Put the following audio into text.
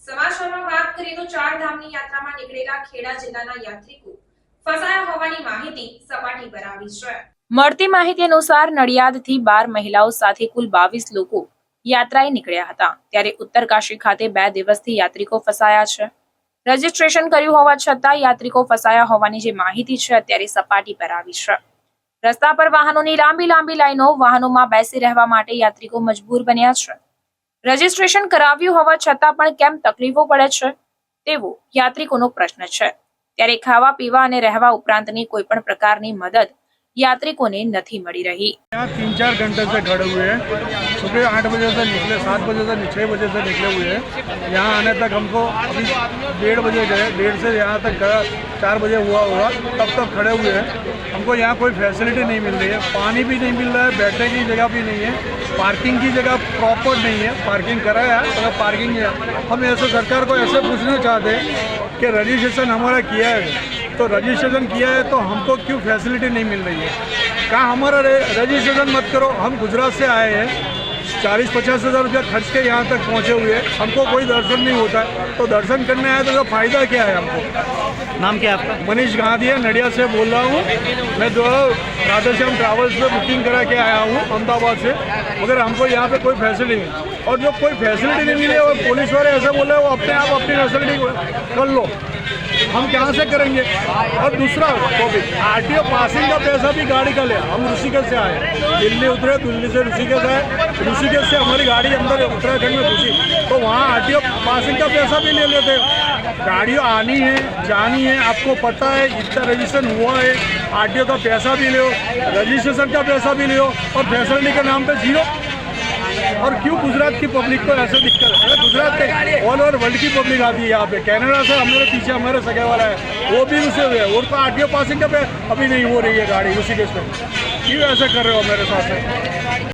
સમાચારમાં વાત કરીએ તો ચાર ધામની યાત્રામાં નીકળેલા ખેડા જિલ્લાના યાત્રિકો ફસાયા હોવાની માહિતી સપાટી પર આવી છે. મળતી માહિતી અનુસાર નડિયાદથી બાર મહિલાઓ સાથે કુલ બાવીસ લોકો યાત્રાએ નીકળ્યા હતા. ત્યારે ઉત્તરકાશી ખાતે બે દિવસથી યાત્રિકો ફસાયા છે. રજીસ્ટ્રેશન કર્યું હોવા છતાં યાત્રિકો ફસાયા હોવાની જે માહિતી છે અત્યારે સપાટી પર આવી છે. રસ્તા પર વાહનોની લાંબી લાંબી લાઈનો વાહનોમાં બેસી રહેવા માટે યાત્રિકો મજબૂર બન્યા છે. રજીસ્ટ્રેશન કરાવ્યું હોવા છતાં પણ કેમ તકલીફો પડે છે? તેવો યાત્રિકોનો પ્રશ્ન છે. ત્યારે ખાવા, પીવા અને રહેવા ઉપરાંતની કોઈ પણ પ્રકારની મદદ યાત્રિકોને નથી મળી રહી यहाँ तीन चार घंटे से खड़े हुए हैं सुबह आठ बजे से निकले सात बजे से छः बजे से निकले हुए हैं यहाँ आने तक हमको अभी डेढ़ बजे गए डेढ़ से यहाँ तक गया चार बजे हुआ होगा तब तक खड़े हुए हैं हमको यहाँ कोई फैसिलिटी नहीं मिल रही है पानी भी नहीं मिल रहा है बैठने की जगह भी नहीं है पार्किंग की जगह प्रॉपर नहीं है पार्किंग कराया है मगर पार्किंग है हम ऐसे सरकार को ऐसे पूछना चाहते हैं कि रजिस्ट्रेशन हमारा किया है तो रजिस्ट्रेशन किया है तो हमको क्यों फैसिलिटी नहीं मिल रही है? कहाँ हमारा रजिस्ट्रेशन मत करो हम गुजरात से आए हैं। चालीस पचास हज़ार रुपया खर्च के यहाँ तक पहुँचे हुए हैं। हमको कोई दर्शन नहीं होता। है तो दर्शन करने आए तो उसका फ़ायदा क्या है हमको? नाम क्या आपका? मनीष गांधी है नडिया से बोल रहा हूँ। मैं जो राधेश्याम ट्रैवल्स पे बुकिंग करा के आया हूँ अहमदाबाद से। मगर हमको यहाँ पे कोई फैसिलिटी नहीं और जो कोई फैसिलिटी नहीं मिली और पुलिस वाले ऐसे बोल रहे हैं वो अपने आप अपनी फैसिलिटी कर लो। हम कहाँ से करेंगे? और दूसरा आर टी ओ पासिंग का पैसा भी गाड़ी का ले। हम ऋषिकेश से आए। दिल्ली उतरे, दिल्ली से ऋषिकेश आए। ऋषिकेश से हमारी गाड़ी अंदर उत्तराखंड में घुसी। तो वहाँ आर टी ओ पासिंग का पैसा भी ले लेते। गाड़ियों आनी है, जानी है, आपको पता है इतना रजिस्ट्रेशन हुआ है आर टी ओ का पैसा भी लो रजिस्ट्रेशन का पैसा भी लो, और फैसिलिटी के नाम पे ज़ीरो और क्यों गुजरात की पब्लिक को ऐसे दिक्कत है? गुजरात के ऑल ओवर वर्ल्ड की पब्लिक आती है यहाँ पे। कैनेडा से हमारे पीछे हमारे सगे वाला है। वो भी उसे हुए हैं। उनका आर पासिंग का पे अभी नहीं हो रही है गाड़ी, उसी के साथ क्यों ऐसा कर रहे हो मेरे साथ